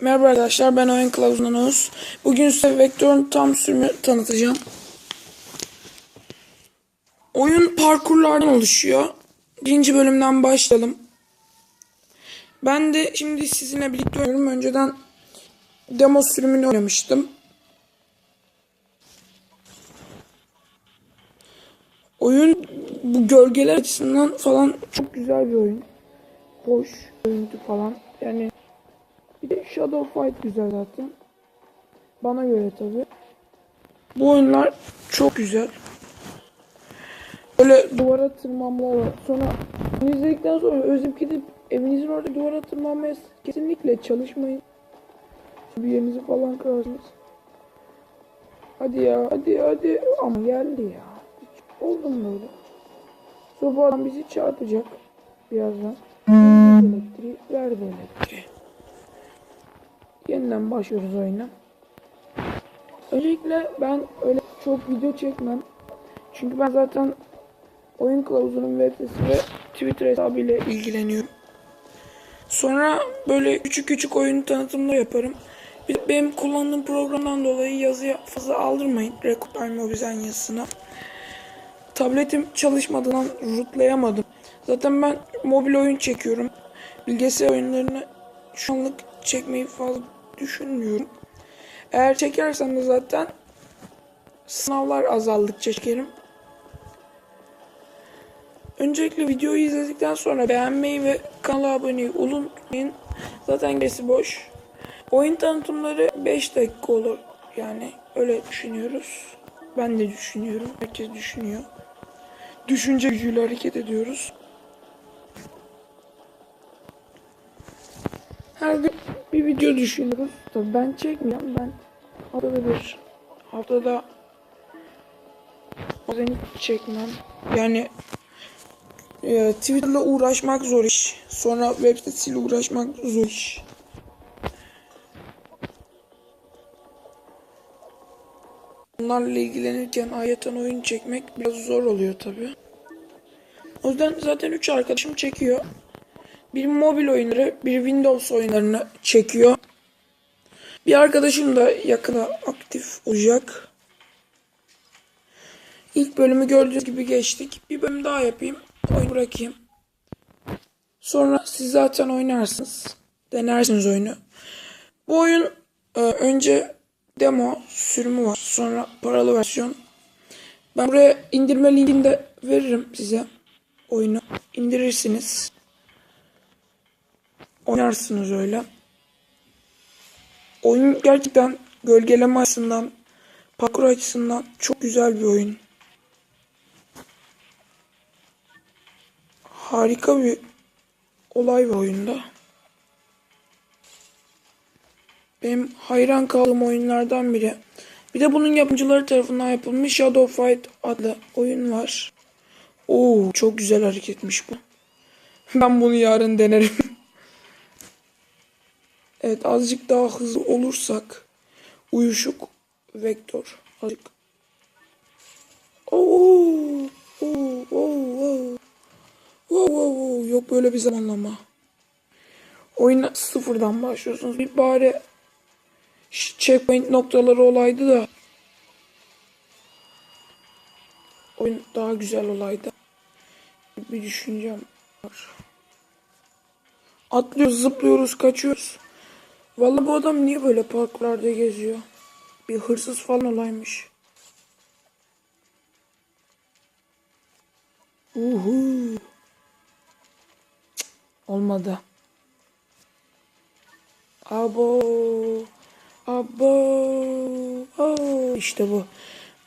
Merhaba arkadaşlar ben Oyun Kılavuzundan Oğuz. Bugün size Vector'un tam sürümü tanıtacağım. Oyun parkurlardan oluşuyor. Birinci bölümden başlayalım. Ben de şimdi sizinle birlikte oynuyorum. Önceden demo sürümünü oynamıştım. Oyun bu gölgeler açısından falan çok güzel bir oyun. Hoş görüntü falan. Yani Shadow Fight güzel zaten. Bana göre tabi. Bu oyunlar çok güzel. Böyle duvara tırmanma var. Sonra bunu izledikten sonra özüm gidip evinizin orada duvara tırmanmaya kesinlikle çalışmayın. Bir yerinizi falan kırarsınız. Hadi ya hadi hadi ama geldi ya. Hiç oldu mu böyle? Sonra bu adam bizi çarpacak birazdan. Elektriği verdi elektriği. Yeniden başlıyoruz oyuna. Öncelikle ben öyle çok video çekmem. Çünkü ben zaten oyun kılavuzunun web sitesi ve Twitter hesabıyla ilgileniyorum. Sonra böyle küçük küçük oyun tanıtımları yaparım. Benim kullandığım programdan dolayı yazıya fazla aldırmayın. Record Mobizen yazısına. Tabletim çalışmadığından rootlayamadım. Zaten ben mobil oyun çekiyorum. Bilgisayar oyunlarını şu anlık çekmeyi fazla düşünmüyorum. Eğer çekersem de zaten sınavlar azaldıkça çekerim. Öncelikle videoyu izledikten sonra beğenmeyi ve kanala abone olmayı unutmayın. Zaten gerisi boş. Oyun tanıtımları 5 dakika olur. Yani öyle düşünüyoruz. Ben de düşünüyorum. Herkes düşünüyor. Düşünce gücüyle hareket ediyoruz. Her gün bir video düşünüyoruz. Tabii ben çekmiyorum. Ben haftada bir haftada bazen hiç çekmem. Yani e, Twitter'la uğraşmak zor iş. Sonra web sitesiyle uğraşmak zor iş. Bunlarla ilgilenirken ayetten oyun çekmek biraz zor oluyor tabi. O yüzden zaten 3 arkadaşım çekiyor. Bir mobil oyunları, bir Windows oyunlarını çekiyor. Bir arkadaşım da yakında aktif olacak. İlk bölümü gördüğünüz gibi geçtik. Bir bölüm daha yapayım. Oyun bırakayım. Sonra siz zaten oynarsınız. Denersiniz oyunu. Bu oyun e, önce demo sürümü var. Sonra paralı versiyon. Ben buraya indirme linkini de veririm size. Oyunu indirirsiniz. Oynarsınız öyle. Oyun gerçekten gölgeleme açısından, parkur açısından çok güzel bir oyun. Harika bir olay var oyunda. Benim hayran kaldığım oyunlardan biri. Bir de bunun yapımcıları tarafından yapılmış Shadow Fight adlı oyun var. Oo çok güzel hareketmiş bu. Ben bunu yarın denerim. Evet azıcık daha hızlı olursak uyuşuk vektör azıcık. Oo, oo, oo, oo. Oo, oo, oo. Yok böyle bir zamanlama. Oyuna sıfırdan başlıyorsunuz. Bir bari checkpoint noktaları olaydı da oyun daha güzel olaydı. Bir düşüncem var. Atlıyoruz, zıplıyoruz, kaçıyoruz. Vallahi bu adam niye böyle parklarda geziyor? Bir hırsız falan olaymış. Uhu. Olmadı. Abo. Abo. Oh. İşte bu.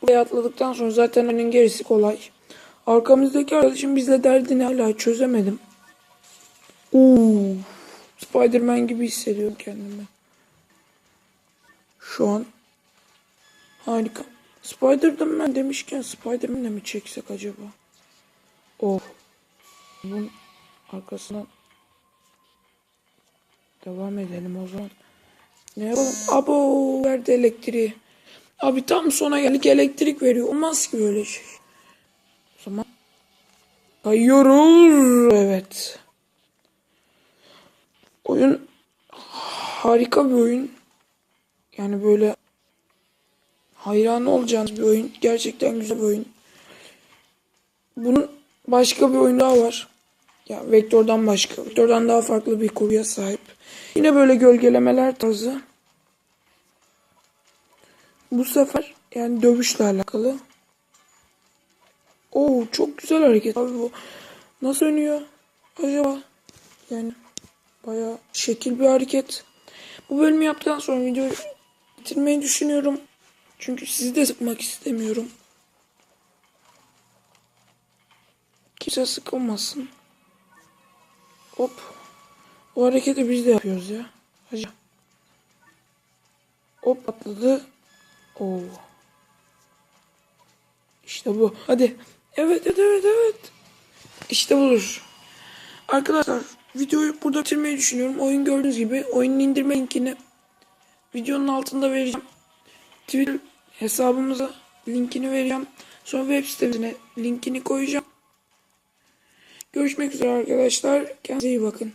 Buraya atladıktan sonra zaten onun gerisi kolay. Arkamızdaki arkadaşım bizle derdini hala çözemedim. Uuu. Spiderman gibi hissediyorum kendimi. Şu an. Harika. Spiderman demişken Spiderman'le mi çeksek acaba? Oh. Bunun arkasından devam edelim o zaman. Ne yapalım? Abo verdi elektriği. Abi tam sona geldik elektrik veriyor. Olmaz ki böyle şey. O zaman kayıyoruz. Evet. Oyun harika bir oyun. Yani böyle hayran olacağınız bir oyun. Gerçekten güzel bir oyun. Bunun başka bir oyunu daha var. Ya Vektor'dan başka. Vektor'dan daha farklı bir kurguya sahip. Yine böyle gölgelemeler tarzı. Bu sefer yani dövüşle alakalı. Oo çok güzel hareket abi bu. Nasıl dönüyor acaba? Yani bayağı şekil bir hareket. Bu bölümü yaptıktan sonra videoyu bitirmeyi düşünüyorum. Çünkü sizi de sıkmak istemiyorum. Kimse sıkılmasın. Hop. O hareketi biz de yapıyoruz ya. Hadi. Hop atladı. Oo. İşte bu. Hadi. Evet evet evet evet. İşte budur. Arkadaşlar videoyu burada bitirmeyi düşünüyorum. Oyun gördüğünüz gibi oyunun indirme linkini videonun altında vereceğim. Twitter hesabımıza linkini vereceğim. Sonra web sitesine linkini koyacağım. Görüşmek üzere arkadaşlar. Kendinize iyi bakın.